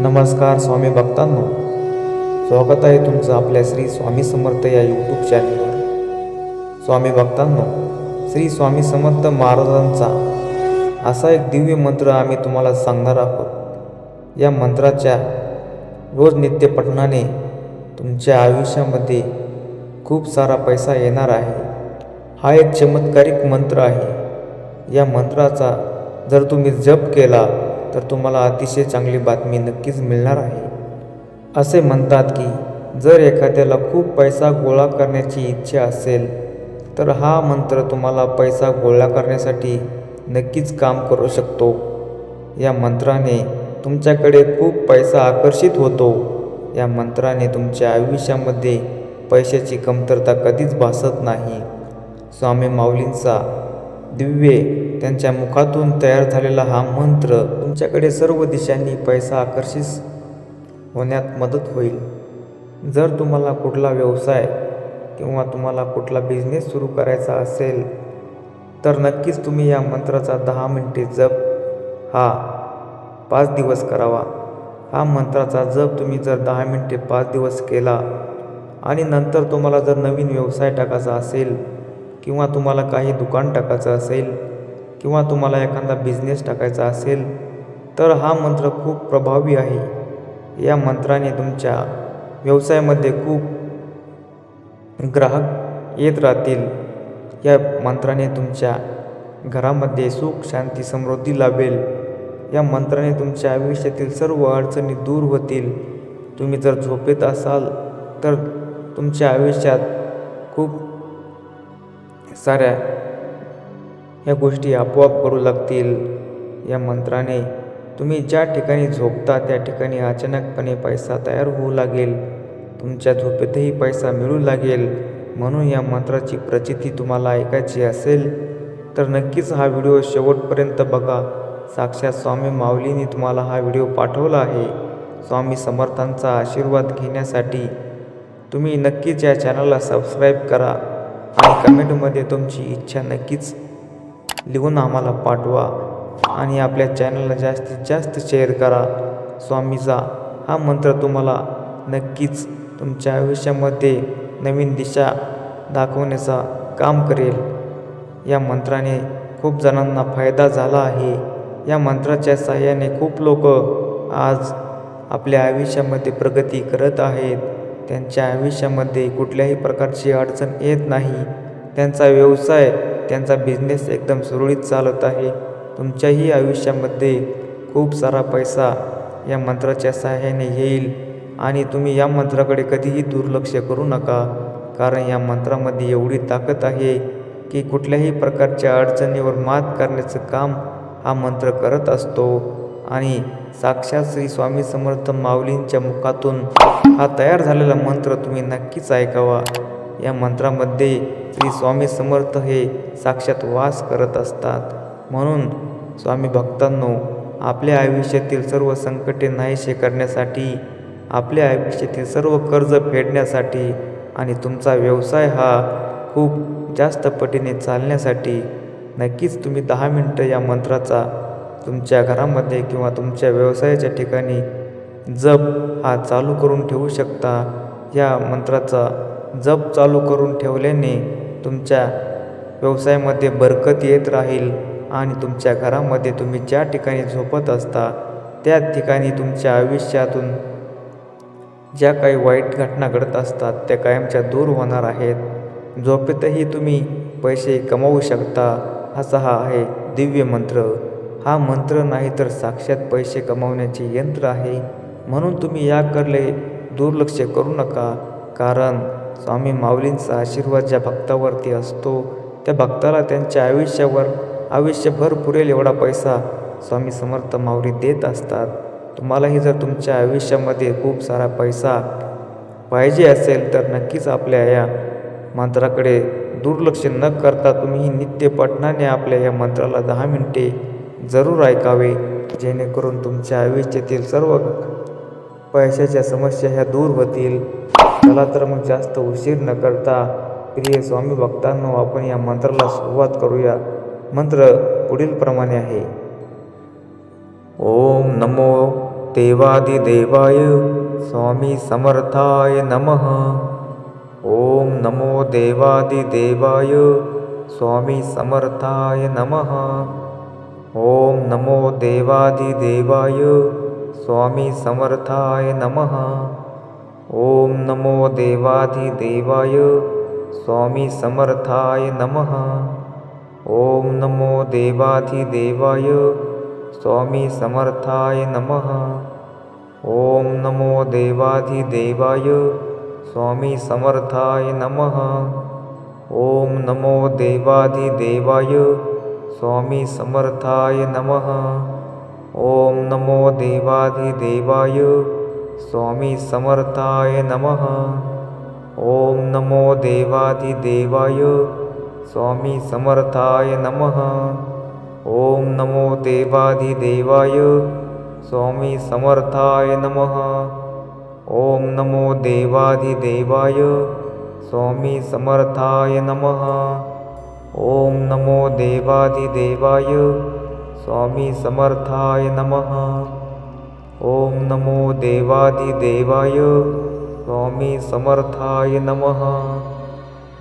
नमस्कार स्वामी भक्तांनो. स्वागत आहे तुमचं आपल्या श्री स्वामी समर्थ या यूट्यूब चॅनलवर स्वामी भक्तांनो श्री स्वामी समर्थ महाराजांचा असा एक दिव्य मंत्र आम्ही तुम्हाला सांगणार आहोत. या मंत्राच्या रोज नित्य पठणाने तुमच्या आयुष्यामध्ये खूप सारा पैसा येणार आहे. हा एक चमत्कारिक मंत्र आहे. या मंत्राचा जर तुम्ही जप केला तर तुम्हाला अतिशय चांगली बातमी नक्कीच मिळणार आहे. असे म्हणतात की जर एखाद्याला खूप पैसा गोळा करण्याची इच्छा असेल तर हा मंत्र तुम्हाला पैसा गोळा करण्यासाठी नक्कीच काम करू शकतो. या मंत्राने तुमच्याकडे खूप पैसा आकर्षित होतो. या मंत्राने तुमच्या आयुष्यामध्ये पैशाची कमतरता कधीच भासत नाही. स्वामी माऊलींचा दिव्य त्यांच्या मुखातून तयार झालेला हा मंत्र तुमच्याकडे सर्व दिशांनी पैसा आकर्षित होण्यात मदत होईल. जर तुम्हाला कुठला व्यवसाय किंवा तुम्हाला कुठला बिझनेस सुरू करायचा असेल तर नक्कीच तुम्ही या मंत्राचा दहा मिनटे जप हा पाच दिवस करावा. हा मंत्राचा जप तुम्ही जर दहा मिनटे पाच दिवस केला आणि नंतर तुम्हाला जर नवीन व्यवसाय टाकायचा असेल किंवा तुम्हाला काही दुकान टाकायचं असेल किंवा तुम्हाला एखादा बिझनेस टाकायचा असेल तर हा मंत्र खूप प्रभावी आहे. या मंत्राने तुमच्या व्यवसायामध्ये खूप ग्राहक येत राहतील. या मंत्राने तुमच्या घरामध्ये सुख शांती समृद्धी लाभेल. या मंत्राने तुमच्या आयुष्यातील सर्व अडचणी दूर होतील. तुम्ही जर झोपेत असाल तर तुमच्या आयुष्यात खूप साऱ्या ह्या गोष्टी आपोआप करू लागतील. या मंत्राने तुम्ही ज्या ठिकाणी झोपता त्या ठिकाणी अचानकपणे पैसा तयार होऊ लागेल. तुमच्या झोपेतही पैसा मिळू लागेल. म्हणून या मंत्राची प्रचिती तुम्हाला ऐकायची असेल तर नक्कीच हा व्हिडिओ शेवटपर्यंत बघा. साक्षात स्वामी माऊलीने तुम्हाला हा व्हिडिओ पाठवला आहे. स्वामी समर्थांचा आशीर्वाद घेण्यासाठी तुम्ही नक्कीच या चॅनलला सबस्क्राईब करा आणि कमेंटमध्ये तुमची इच्छा नक्कीच लिहून आम्हाला पाठवा आणि आपल्या चॅनलला जास्तीत जास्त शेअर करा. स्वामीचा हा मंत्र तुम्हाला नक्कीच तुमच्या आयुष्यामध्ये नवीन दिशा दाखवण्याचा काम करेल. या मंत्राने खूप जणांना फायदा झाला आहे. या मंत्राच्या सहाय्याने खूप लोक आज आपल्या आयुष्यामध्ये प्रगती करत आहेत. त्यांच्या आयुष्यामध्ये कुठल्याही प्रकारची अडचण येत नाही. त्यांचा व्यवसाय त्यांचा बिझनेस एकदम सुरळीत चालत आहे. तुमच्याही आयुष्यामध्ये खूप सारा पैसा या मंत्राच्या सहाय्याने येईल आणि तुम्ही या मंत्राकडे कधीही दुर्लक्ष करू नका. कारण या मंत्रामध्ये एवढी ताकद आहे की कुठल्याही प्रकारच्या अडचणीवर मात करण्याचं काम हा मंत्र करत असतो. आणि साक्षात श्री स्वामी समर्थ माऊलींच्या मुखातून हा तयार झालेला मंत्र तुम्ही नक्कीच ऐकावा. या मंत्रामध्ये श्री स्वामी समर्थ हे साक्षात वास करत असतात. म्हणून स्वामी भक्तांनो आपल्या आयुष्यातील सर्व संकटे नाहीसे करण्यासाठी आपल्या आयुष्यातील सर्व कर्ज फेडण्यासाठी आणि तुमचा व्यवसाय हा खूप जास्त पटीने चालण्यासाठी नक्कीच तुम्ही दहा मिनटं या मंत्राचा तुमच्या घरामध्ये किंवा तुमच्या व्यवसायाच्या ठिकाणी जप हा चालू करून ठेवू शकता. या मंत्राचा जप चालू करून ठेवल्याने तुमच्या व्यवसायामध्ये बरकत येत राहील आणि तुमच्या घरामध्ये तुम्ही ज्या ठिकाणी झोपत असता त्या ठिकाणी तुमच्या आयुष्यातून ज्या काही वाईट घटना घडत असतात त्या कायमच्या दूर होणार आहेत. झोपेतही तुम्ही पैसे कमवू शकता असा हा आहे दिव्य मंत्र. हा मंत्र नाही तर साक्षात पैसे कमावण्याचे यंत्र आहे. म्हणून तुम्ही याकडे दुर्लक्ष करू नका कारण स्वामी माऊलींचा आशीर्वाद ज्या भक्तावरती असतो त्या भक्ताला त्यांच्या आयुष्यावर आयुष्यभर पुरेल एवढा पैसा स्वामी समर्थ माऊली देत असतात. तुम्हालाही जर तुमच्या आयुष्यामध्ये खूप सारा पैसा पाहिजे असेल तर नक्कीच आपल्या या मंत्राकडे दुर्लक्ष न करता तुम्ही नित्य पठणाने आपल्या या मंत्राला दहा मिनिटे जरूर ऐकावे जेणेकरून तुमच्या आयुष्यातील सर्व पैशाच्या समस्या ह्या दूर होतील. चला तर मग जास्त उशीर न करता प्रिय स्वामी भक्तांनो आपण या मंत्राला सुरुवात करूया. मंत्र पुढील प्रमाणे आहे. ओम नमो देवादिदेवाय स्वामी समर्थाय नमः. ओम नमो देवादिदेवाय स्वामी समर्थाय नमः. ओम नमो देवादिदेवाय स्वामी समर्थाय नमः. ओम नमो देवाधिदेवाय स्वामी समर्थाय नमः। ओम नमो देवाधिदेवाय स्वामी समर्थाय नमः। ओम नमो देवाधिदेवाय स्वामी समर्थाय नमः। ओम नमो देवाधिदेवाय स्वामी समर्थाय नमः। ओम नमो देवाधिदेवाय स्वामी समर्थाय नमः. ओम नमो देवाधिदेवाय स्वामी समर्थाय नमः. ओम नमो देवाधिदेवाय स्वामी समर्थाय नमः. ओम नमो देवाधिदेवाय स्वामी समर्थाय नमः. ओम नमो देवाधिदेवाय स्वामी समर्थाय नमः. ॐ नमो देवादिदेवाय स्वामी समर्थाय नमः।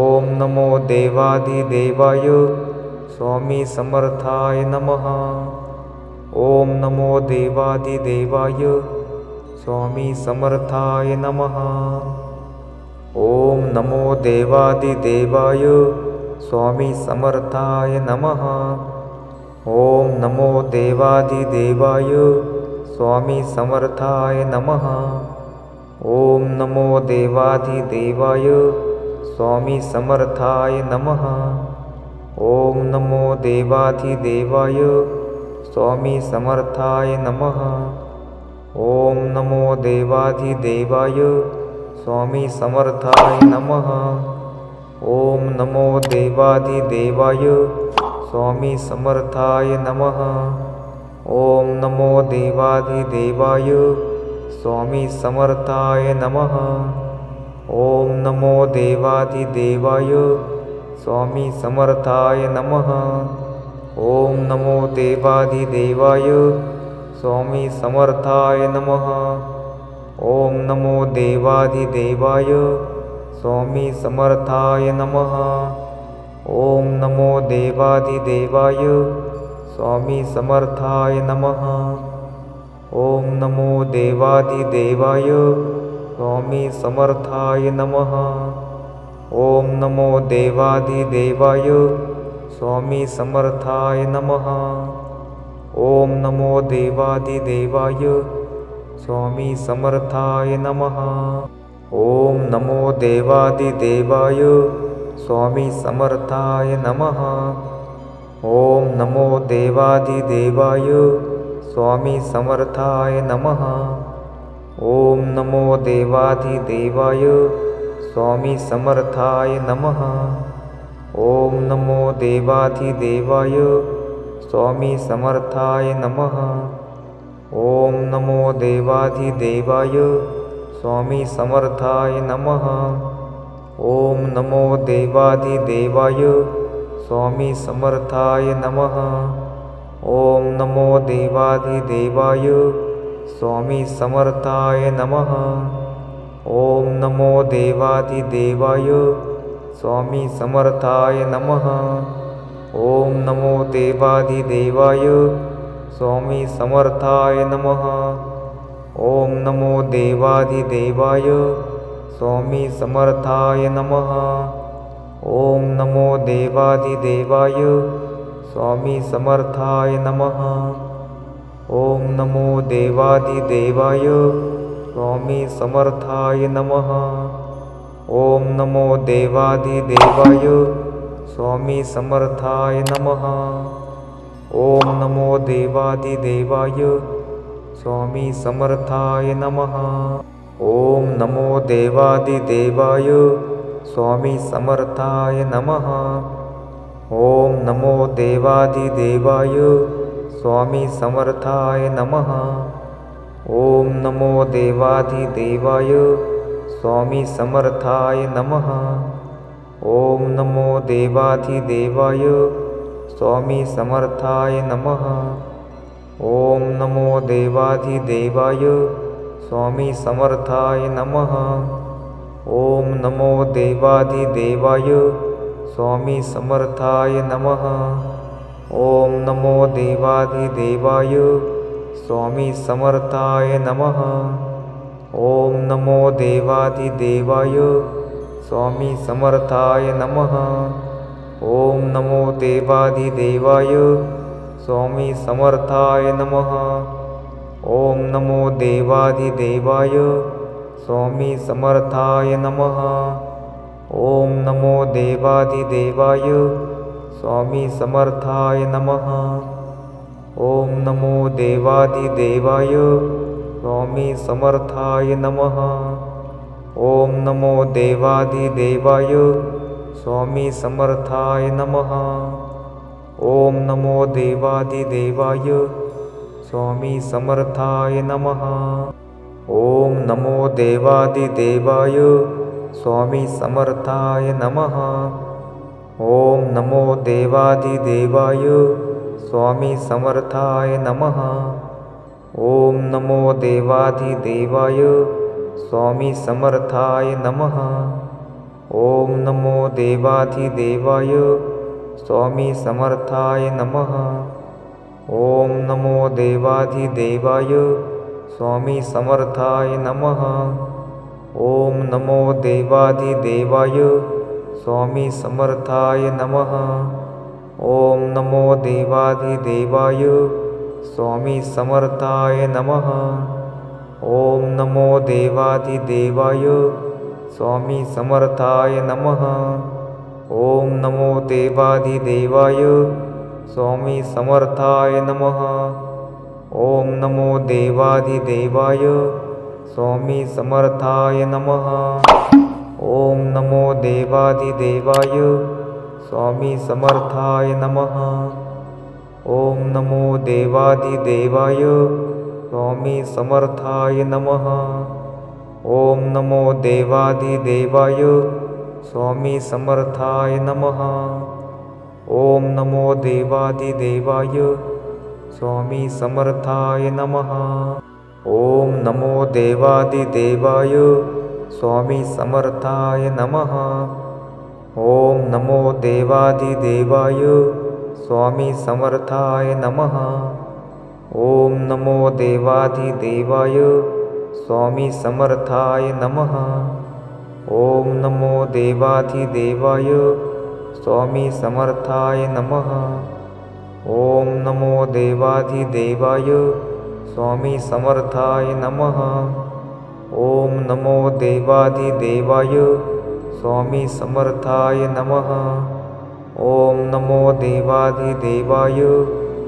ॐ नमो देवादिदेवाय स्वामी समर्थाय नमः। ॐ नमो देवादिदेवाय स्वामी समर्थाय नमः। ॐ नमो देवादिदेवाय स्वामी समर्थाय नमः। ॐ नमो देवादिदेवाय स्वामी समर्थाय नमः। ओम नमो देवाधिदेवाय स्वामी समर्थाय नमः। ओम नमो देवाधिदेवाय स्वामी समर्थाय नमः। ओम नमो देवाधिदेवाय स्वामी समर्थाय नमः। ओम नमो देवाधिदेवाय स्वामी समर्थाय नमः। ॐ नमो देवाधिदेवाय स्वामि समर्थाय नमः। ॐ नमो देवाधिदेवाय स्वामी समर्थाय नमः। ॐ नमो देवाधिदेवाय स्वामि समर्थाय नमः। ॐ नमो देवाधिदेवाय स्वामी समर्थाय नमः। ॐ नमो देवाधिदेवाय स्वामी समर्थाय नमः। ओम नमो देवादिदेवाय स्वामी समर्थाय नमः। ओम नमो देवादिदेवाय स्वामी समर्थाय नमः। ओम नमो देवादिदेवाय स्वामी समर्थाय नमः। ओम नमो देवादिदेवाय स्वामी समर्थाय नमः ॐ नमो देवादिदेवाय स्वामी समर्थाय नमः। ॐ नमो देवाधिदेवाय स्वामी समर्थाय नमः। ॐ नमो देवाधिदेवाय स्वामी समर्थाय नमः। ॐ नमो देवाधिदेवाय स्वामी समर्थाय नमः। ॐ नमो देवाधिदेवाय स्वामी समर्थाय नमः. ओम नमो देवाधिदेवाय स्वामी समर्थाय नमः. ओम नमो देवाधिदेवाय स्वामी समर्थाय नमः. ओम नमो देवाधिदेवाय स्वामी समर्थाय नमः. ओम नमो देवाधिदेवाय स्वामी समर्थाय नमः. ॐ नमो देवादिदेवाय स्वामी समर्थाय नमः। ॐ नमो देवादिदेवाय स्वामी समर्थाय नमः। ॐ नमो देवादिदेवाय स्वामी समर्थाय नमः। ॐ नमो देवादिदेवाय स्वामी समर्थाय नमः। ॐ नमो देवादिदेवाय स्वामि समर्थाय नमः। ॐ नमो देवादिदेवाय स्वामिसमर्थाय नमः। ॐ नमो देवाधिदेवाय स्वामीसमर्थाय नमः। ॐ नमो देवाधिदेवाय स्वामिसमर्थाय नमः। ॐ नमो देवाधिदेवाय स्वामिसमर्थाय नमः। ओम नमो देवाधिदेवाय स्वामी समर्थाय नमः। ओम नमो देवाधिदेवाय स्वामी समर्थाय नमः। ओम नमो देवाधिदेवाय स्वामी समर्थाय नमः। ओम नमो देवाधिदेवाय स्वामी समर्थाय नमः। ओम नमो देवाधिदेवाय स्वामी समर्थाय नमः. ओम नमो देवाधिदेवाय. स्वामी समर्थाय नमः. ओम नमो देवाधिदेवाय. स्वामी समर्थाय नमः. ओम नमो देवाधिदेवाय. स्वामी समर्थाय नमः. ओम नमो देवाधिदेवाय. स्वामी समर्थाय नमः. नमो देवादिदेवाय स्वामी समर्थाय नमः। ॐ नमो देवादिदेवाय स्वामी समर्थाय नमः। ॐ नमो देवाधिदेवाय स्वामी समर्थाय नमः। ॐ नमो देवाधिदेवाय स्वामी समर्थाय नमः। ॐ नमो देवाधिदेवाय स्वामी समर्थाय नमः. ओम नमो देवाधिदेवाय स्वामी समर्थाय नमः. ओम नमो देवाधिदेवाय स्वामी समर्थाय नमः. ओम नमो देवाधिदेवाय स्वामी समर्थाय नमः. ओम नमो देवाधिदेवाय स्वामी समर्थाय नमः. ओम नमो देवाधिदेवाय स्वामी समर्थाय नमः। ओम नमो देवाधिदेवाय स्वामी समर्थाय नमः। ओम नमो देवाधिदेवाय स्वामी समर्थाय नमः। ओम नमो देवाधिदेवाय स्वामी समर्थाय नमः। ओम नमो देवाधिदेवाय स्वामी समर्थाय नमः। ओम नमो देवाधिदेवाय स्वामी समर्थाय नमः। ओम नमो देवाधिदेवाय स्वामी समर्थाय नमः। ओम नमो देवाधिदेवाय स्वामी समर्थाय नमः। ओम नमो देवाधिदेवाय स्वामी समर्थाय नमः ओम नमो देवाधिदेवाय स्वामी समर्थाय नमः। ओम नमो देवाधिदेवाय स्वामी समर्थाय नमः। ओम नमो देवाधिदेवाय